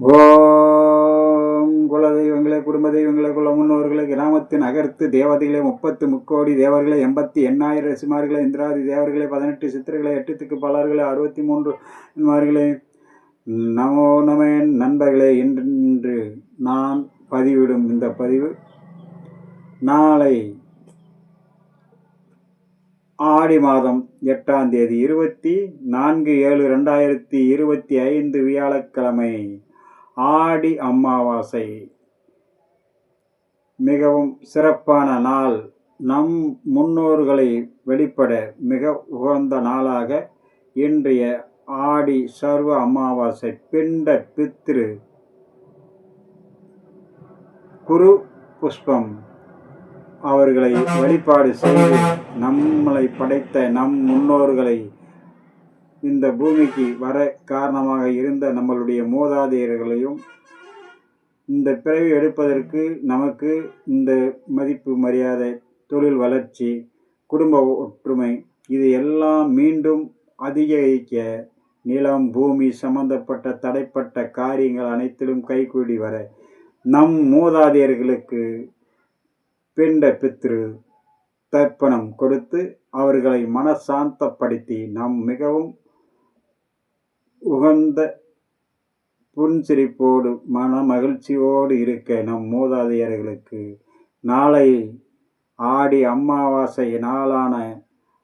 ஓம் குல தெய்வங்களே குடும்ப தெய்வங்களே குல முன்னோர்களே கிராமத்தின் அகர்த்து தேவதைகளே முப்பத்து முக்கோடி தேவர்களே எண்பத்தி எண்ணாயிரம் ரசிமார்களே இந்திராதி தேவர்களே பதினெட்டு சித்திரர்களே எட்டுத்துக்கு திக்கு பலர்களே அறுபத்தி மூன்று மார்களே நமோ நம நண்பர்களே இன்று நான் பதிவிடும் இந்த பதிவு. நாளை ஆடி மாதம் எட்டாம் தேதி இருபத்தி நான்கு ஏழு ரெண்டாயிரத்தி இருபத்தி ஐந்து வியாழக்கிழமை. ஆடி அமாவாசை. மிகவும் சிறப்பான நாள். நம் முன்னோர்களை வெளிப்பட மிக உகந்த நாளாக இன்றைய ஆடி சர்வ அமாவாசை பிண்ட பித்ரு குரு புஷ்பம் அவர்களை வழிபாடு செய்து நம்மளை படைத்த நம் முன்னோர்களை இந்த பூமிக்கு வர காரணமாக இருந்த நம்மளுடைய மூதாதையர்களையும் இந்த பிறவி எடுப்பதற்கு நமக்கு இந்த மதிப்பு மரியாதை தொழில் வளர்ச்சி குடும்ப ஒற்றுமை இது எல்லாம் மீண்டும் அதிகரிக்க நிலம் பூமி சம்பந்தப்பட்ட தடைப்பட்ட காரியங்கள் அனைத்திலும் கைகூடி வர நம் மூதாதையர்களுக்கு பிண்ட பித்ரு தர்ப்பணம் கொடுத்து அவர்களை மனசாந்தப்படுத்தி நாம் மிகவும் உகந்த புன்சிரிப்போடு மன மகிழ்ச்சியோடு இருக்க நம் மூதாதையர்களுக்கு நாளை ஆடி அமாவாசை நாளான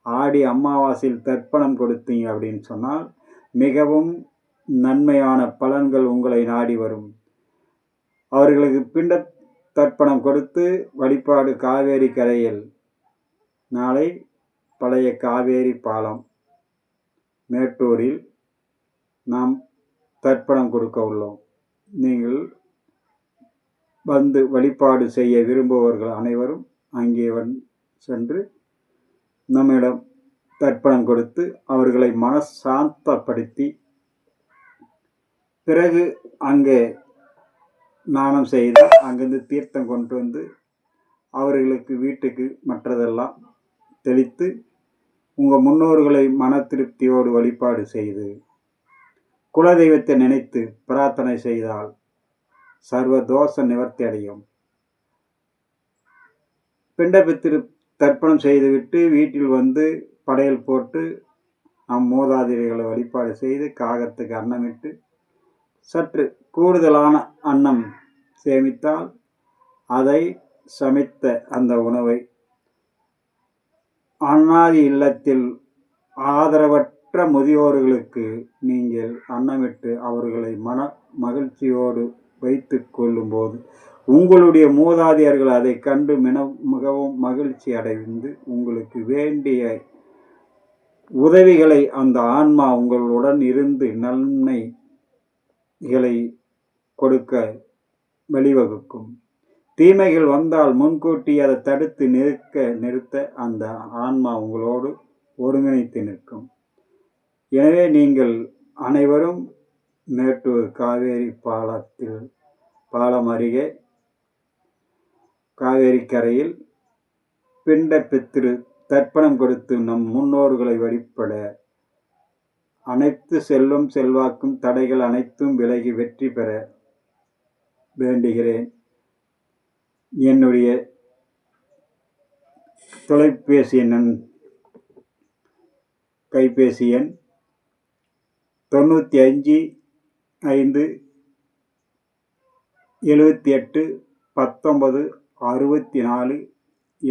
ஆடி அமாவாசையில் தர்ப்பணம் கொடுத்தீங்க அப்படின்னு சொன்னால் மிகவும் நன்மையான பலன்கள் உங்களை நாடி வரும். அவர்களுக்கு பிண்ட தர்ப்பணம் கொடுத்து வழிபாடு காவேரி கரையில் நாளை பழைய காவேரி பாலம் மேட்டூரில் நாம் தர்ப்பணம் கொடுக்க உள்ளோம். நீங்கள் வந்து வழிபாடு செய்ய விரும்புபவர்கள் அனைவரும் அங்கே வந் சென்று நம்மிடம் தர்ப்பணம் கொடுத்து அவர்களை மனசாந்தப்படுத்தி பிறகு அங்கே நாணம் செய்து அங்கிருந்து தீர்த்தம் கொண்டு வந்து அவர்களுக்கு வீட்டுக்கு மற்றதெல்லாம் தெளித்து உங்கள் முன்னோர்களை மன திருப்தியோடு வழிபாடு செய்து குலதெய்வத்தை நினைத்து பிரார்த்தனை செய்தால் சர்வ தோஷ நிவர்த்தி அடையும். பிண்டபித்திரு தர்ப்பணம் செய்துவிட்டு வீட்டில் வந்து படையல் போட்டு நம் மூதாதிரிகளை வழிபாடு செய்து காகத்துக்கு அன்னமிட்டு சற்று கூடுதலான அன்னம் சேமித்தால் அதை சமைத்த அந்த உணவை அண்ணாதி இல்லத்தில் ஆதரவற்ற மற்ற முதியோர்களுக்கு நீங்கள் அன்னமிட்டு அவர்களை மன மகிழ்ச்சியோடு வைத்து கொள்ளும்போது உங்களுடைய மூதாதையர்கள் அதை கண்டு மின மிகவும் மகிழ்ச்சி அடைந்து உங்களுக்கு வேண்டிய உதவிகளை அந்த ஆன்மா உங்களுடன் இருந்து நன்மைகளை கொடுக்க வழிவகுக்கும். தீமைகள் வந்தால் முன்கூட்டி அதை தடுத்து நிற்க நிறுத்த அந்த ஆன்மா உங்களோடு ஒருங்கிணைத்து நிற்கும். எனவே நீங்கள் அனைவரும் மேட்டூர் காவேரி பாலத்தில் பாலம் அருகே காவேரி கரையில் பிண்ட பித்திரு தர்ப்பணம் கொடுத்து நம் முன்னோர்களை வழிபட அனைத்து செல்லும் செல்வாக்கும் தடைகள் அனைத்தும் விலகி வெற்றி பெற வேண்டுகிறேன். என்னுடைய தொலைபேசி எண் கைபேசி எண் தொண்ணூற்றி அஞ்சு ஐந்து எழுபத்தி எட்டு பத்தொன்பது அறுபத்தி நாலு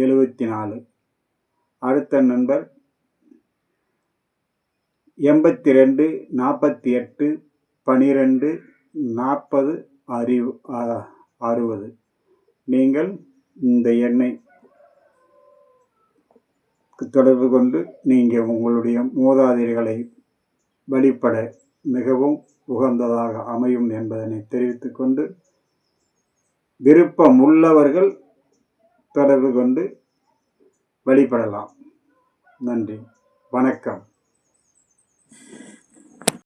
எழுபத்தி நாலு. அடுத்த நண்பர் எண்பத்தி ரெண்டு நாற்பத்தி எட்டு பனிரெண்டு நாற்பது அறிவு அறுபது. நீங்கள் இந்த எண்ணை தொடர்பு கொண்டு நீங்கள் உங்களுடைய மூதாதையர்களை வழிபட மிகவும் உகந்ததாக அமையும் என்பதனை தெரிவித்துக்கொண்டு விருப்பம் உள்ளவர்கள் தொடர்பு கொண்டு வழிபடலாம் நன்றி. வணக்கம்.